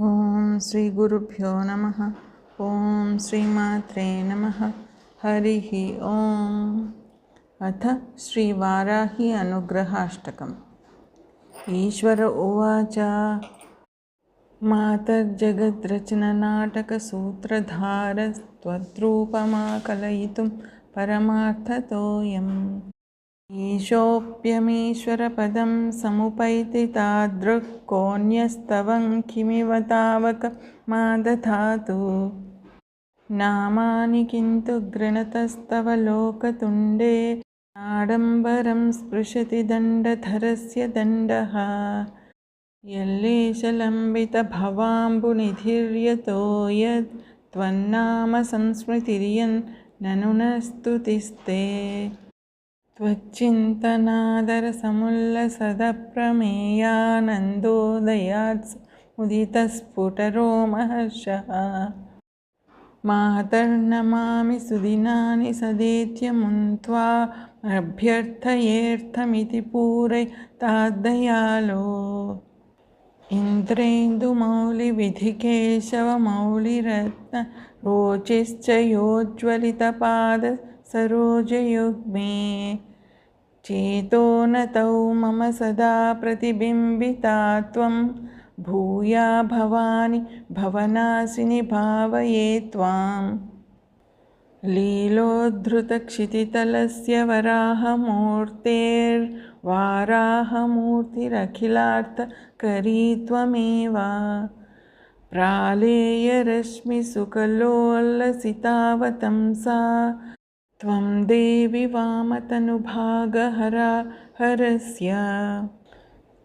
ॐ श्रीगुरुभ्यो नमः। ॐ श्रीमात्रे नमः। हरिः ॐ। अथ श्रीवाराही अनुग्रहाष्टकम्। ईश्वर उवाच। मातर्जगद्रचननाटकसूत्रधारस्त्वद्रूपमाकलयितुं परमार्थतोऽयम् ईशोऽप्यमीश्वरपदं समुपैति तादृक्कोऽन्यस्तवं किमिव तावकमादधातु नामानि किन्तु गृणतस्तव लोकतुण्डे आडम्बरं स्पृशति दण्डधरस्य दण्डः। यल्लेशलम्बितभवाम्बुनिधिर्यतो यद् त्वन्नाम संस्मृतिर्यन्ननु न स्तुतिस्ते त्वच्चिन्तनादरसमुल्लसदप्रमेयानन्दोदयात्समुदितस्फुटरोमहर्षः मातर्नमामि सुदिनानि सदेत्यमुन्त्वा अभ्यर्थयेऽर्थमिति पूरयताद्दयालो इन्द्रेन्दुमौलिविधिकेशवमौलिरत्नरोचिश्च योज्ज्वलितपादसरोजयुग्मे चेतोनतौ मम सदा प्रतिबिम्बिता त्वं। भूया भवानि भवनाशिनि भावये त्वाम्। लीलोद्धृतक्षितितलस्य वराहमूर्तेर्वाराहमूर्तिरखिलार्थकरी त्वमेव प्रालेयरश्मिसुकलोल्लसितावतंसा त्वं देवि वामतनुभागहरा हरस्य।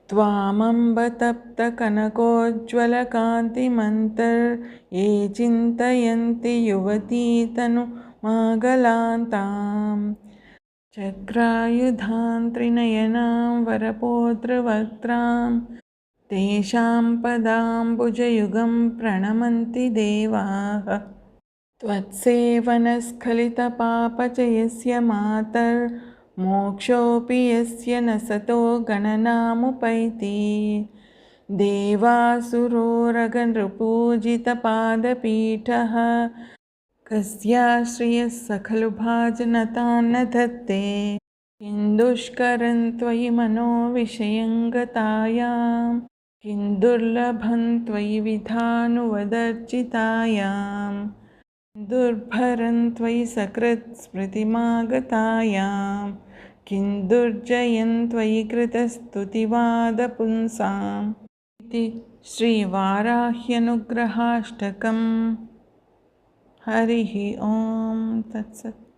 त्वामम्ब तप्तकनकोज्ज्वलकान्तिमन्तर्ये चिन्तयन्ति युवतीतनुमागलान्तां चक्रायुधां त्रिनयनां वरपौत्रवक्त्रां तेषां पदाम्बुजयुगं प्रणमन्ति देवाः त्वत्सेवनस्खलितपापचयस्य मातर्मोक्षोऽपि यस्य न सतो गणनामुपैति। देवासुरोरगनृपूजितपादपीठः कस्याश्रयः स खलु भाजनतान्न धत्ते किं दुष्करं त्वयि मनोविषयं गतायां किं दुर्लभं त्वयि विधानुवदर्चितायाम् दुर्भरं त्वयि सकृत्स्मृतिमागतायां किं दुर्जयं त्वयि कृतस्तुतिवादपुंसाम् इति श्रीवाराह्यनुग्रहाष्टकम्। हरिः ॐ तत्सत्